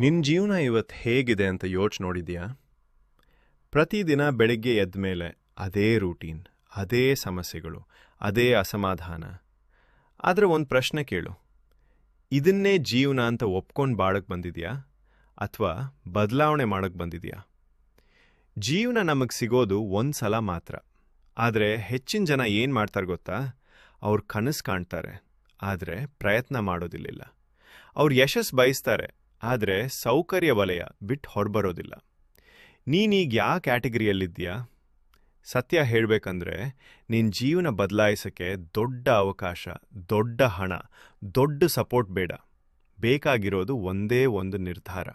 ನಿನ್ನ ಜೀವನ ಇವತ್ತು ಹೇಗಿದೆ ಅಂತ ಯೋಚ್ ನೋಡಿದ್ಯಾ? ಪ್ರತಿದಿನ ಬೆಳಿಗ್ಗೆ ಎದ್ದ ಮೇಲೆ ಅದೇ ರೂಟೀನ್ ಅದೇ ಸಮಸ್ಯೆಗಳು, ಅದೇ ಅಸಮಾಧಾನ. ಆದರೆ ಒಂದು ಪ್ರಶ್ನೆ ಕೇಳು. ಇದನ್ನೇ ಜೀವನ ಅಂತ ಒಪ್ಕೊಂಡು ಬಾಳಕ್ಕೆ ಬಂದಿದೆಯಾ? ಅಥವಾ ಬದಲಾವಣೆ ಮಾಡೋಕ್ಕೆ ಬಂದಿದೆಯಾ? ಜೀವನ ನಮಗೆ ಸಿಗೋದು ಒಂದು ಸಲ ಮಾತ್ರ. ಆದರೆ ಹೆಚ್ಚಿನ ಜನ ಏನು ಮಾಡ್ತಾರೆ ಗೊತ್ತಾ? ಅವ್ರು ಕನಸು ಕಾಣ್ತಾರೆ, ಆದರೆ ಪ್ರಯತ್ನ ಮಾಡೋದಿಲ್ಲ ಅವ್ರು ಯಶಸ್ಸು ಬಯಸ್ತಾರೆ ಆದರೆ ಸೌಕರ್ಯ ವಲಯ ಬಿಟ್ಟು ಹೊರಬರೋದಿಲ್ಲ. ನೀನೀಗ ಯಾವ ಕ್ಯಾಟಗರಿಯಲ್ಲಿದ್ದೀಯಾ? ಸತ್ಯ ಹೇಳಬೇಕಂದ್ರೆ ನಿನ್ನ ಜೀವನ ಬದಲಾಯಿಸೋಕ್ಕೆ ದೊಡ್ಡ ಅವಕಾಶ, ದೊಡ್ಡ ಹಣ, ದೊಡ್ಡ ಸಪೋರ್ಟ್ ಬೇಡ. ಬೇಕಾಗಿರೋದು ಒಂದೇ ಒಂದು ನಿರ್ಧಾರ.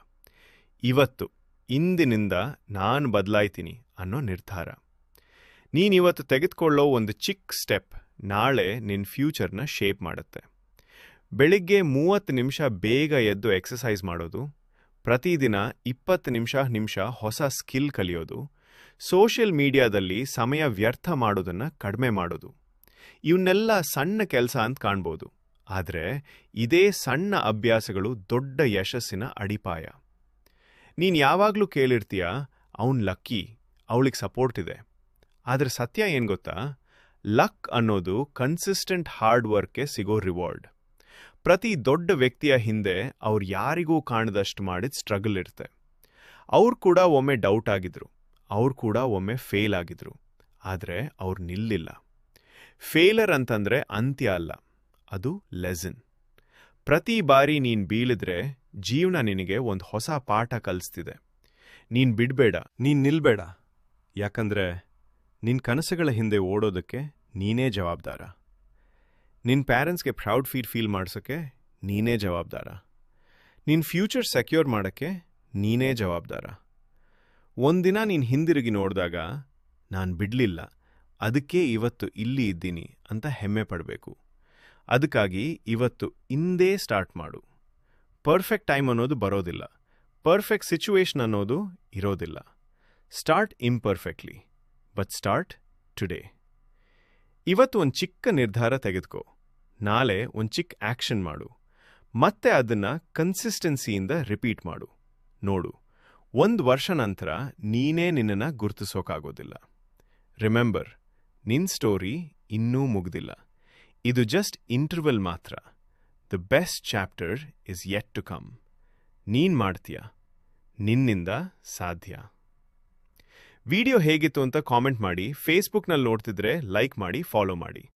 ಇವತ್ತು, ಇಂದಿನಿಂದ ನಾನು ಬದಲಾಯ್ತೀನಿ ಅನ್ನೋ ನಿರ್ಧಾರ. ನೀನಿವತ್ತು ತೆಗೆದುಕೊಳ್ಳೋ ಒಂದು ಚಿಕ್ಕ ಸ್ಟೆಪ್ ನಾಳೆ ನಿನ್ನ ಫ್ಯೂಚರ್ನ ಶೇಪ್ ಮಾಡುತ್ತೆ. ಬೆಳಿಗ್ಗೆ ಮೂವತ್ತು ನಿಮಿಷ ಬೇಗ ಎದ್ದು ಎಕ್ಸಸೈಸ್ ಮಾಡೋದು, ಪ್ರತಿದಿನ ಇಪ್ಪತ್ತು ನಿಮಿಷ ನಿಮಿಷ ಹೊಸ ಸ್ಕಿಲ್ ಕಲಿಯೋದು ಸೋಷಿಯಲ್ ಮೀಡಿಯಾದಲ್ಲಿ ಸಮಯ ವ್ಯರ್ಥ ಮಾಡೋದನ್ನು ಕಡಿಮೆ ಮಾಡೋದು. ಇವನ್ನೆಲ್ಲ ಸಣ್ಣ ಕೆಲಸ ಅಂತ ಕಾಣ್ಬೋದು. ಆದರೆ ಇದೇ ಸಣ್ಣ ಅಭ್ಯಾಸಗಳು ದೊಡ್ಡ ಯಶಸ್ಸಿನ ಅಡಿಪಾಯ. ನೀನು ಯಾವಾಗಲೂ ಕೇಳಿರ್ತೀಯ, ಅವನ್ ಲಕ್ಕಿ ಅವಳಿಗೆ ಸಪೋರ್ಟ್ ಇದೆ. ಆದರೆ ಸತ್ಯ ಏನು ಗೊತ್ತಾ? ಲಕ್ ಅನ್ನೋದು ಕನ್ಸಿಸ್ಟೆಂಟ್ ಹಾರ್ಡ್ ವರ್ಕ್ಗೆ ಸಿಗೋ ರಿವಾರ್ಡ್ ಪ್ರತಿ ದೊಡ್ಡ ವ್ಯಕ್ತಿಯ ಹಿಂದೆ ಅವ್ರು ಯಾರಿಗೂ ಕಾಣದಷ್ಟು ಮಾಡಿದ ಸ್ಟ್ರಗಲ್ ಇರುತ್ತೆ. ಅವ್ರು ಕೂಡ ಒಮ್ಮೆ ಡೌಟ್ ಆಗಿದ್ರು. ಅವ್ರು ಕೂಡ ಒಮ್ಮೆ ಫೇಲ್ ಆಗಿದ್ರು. ಆದರೆ ಅವ್ರು ನಿಲ್ಲಿಲ್ಲ. ಫೇಲರ್ ಅಂತಂದ್ರೆ ಅಂತ್ಯ ಅಲ್ಲ. ಅದು ಲೆಸನ್ ಪ್ರತಿ ಬಾರಿ ನೀನು ಬೀಳಿದ್ರೆ ಜೀವನ ನಿನಗೆ ಒಂದು ಹೊಸ ಪಾಠ ಕಲಿಸ್ತಿದೆ. ನೀನು ಬಿಡಬೇಡ. ನೀನು ನಿಲ್ಬೇಡ. ಯಾಕಂದ್ರೆ ನಿನ್ನ ಕನಸುಗಳ ಹಿಂದೆ ಓಡೋದಕ್ಕೆ ನೀನೇ ಜವಾಬ್ದಾರ. ನಿನ್ನ ಪ್ಯಾರೆಂಟ್ಸ್ಗೆ ಪ್ರೌಡ್ ಫೀಲ್ ಫೀಲ್ ಮಾಡಿಸೋಕ್ಕೆ ನೀನೇ ಜವಾಬ್ದಾರ. ನಿನ್ನ ಫ್ಯೂಚರ್ ಸೆಕ್ಯೂರ್ ಮಾಡೋಕ್ಕೆ ನೀನೇ ಜವಾಬ್ದಾರ. ಒಂದಿನ ನೀನು ಹಿಂದಿರುಗಿ ನೋಡಿದಾಗ, ನಾನು ಬಿಡಲಿಲ್ಲ, ಅದಕ್ಕೆ ಇವತ್ತು ಇಲ್ಲಿ ಇದ್ದೀನಿ ಅಂತ ಹೆಮ್ಮೆ ಪಡಬೇಕು. ಅದಕ್ಕಾಗಿ ಇವತ್ತು ಇಂದೇ ಸ್ಟಾರ್ಟ್ ಮಾಡು. ಪರ್ಫೆಕ್ಟ್ ಟೈಮ್ ಅನ್ನೋದು ಬರೋದಿಲ್ಲ. ಪರ್ಫೆಕ್ಟ್ ಸಿಚುವೇಶನ್ ಅನ್ನೋದು ಇರೋದಿಲ್ಲ. Start imperfectly but start today ಇವತ್ತು ಒಂದು ಚಿಕ್ಕ ನಿರ್ಧಾರ ತೆಗೆದುಕೋ. ನಾಳೆ ಒಂದು ಚಿಕ್ಕ ಆ್ಯಕ್ಷನ್ ಮಾಡು. ಮತ್ತೆ ಅದನ್ನ ಕನ್ಸಿಸ್ಟೆನ್ಸಿಯಿಂದ ರಿಪೀಟ್ ಮಾಡು. ನೋಡು, ಒಂದು ವರ್ಷ ನಂತರ ನೀನೇ ನಿನ್ನನ್ನು ಗುರುತಿಸೋಕಾಗೋದಿಲ್ಲ. ರಿಮೆಂಬರ್, ನಿನ್ ಸ್ಟೋರಿ ಇನ್ನೂ ಮುಗ್ದಿಲ್ಲ. ಇದು ಜಸ್ಟ್ ಇಂಟರ್ವೆಲ್ ಮಾತ್ರ. The best chapter is yet to come. ನೀನ್ ಮಾಡ್ತೀಯ? ನಿನ್ನಿಂದ ಸಾಧ್ಯ. ವಿಡಿಯೋ ಹೇಗಿತ್ತು ಅಂತ ಕಾಮೆಂಟ್ ಮಾಡಿ, ಫೇಸ್ಬುಕ್ನಲ್ಲಿ ನೋಡ್ತಿದ್ರೆ ಲೈಕ್ ಮಾಡಿ, ಫಾಲೋ ಮಾಡಿ.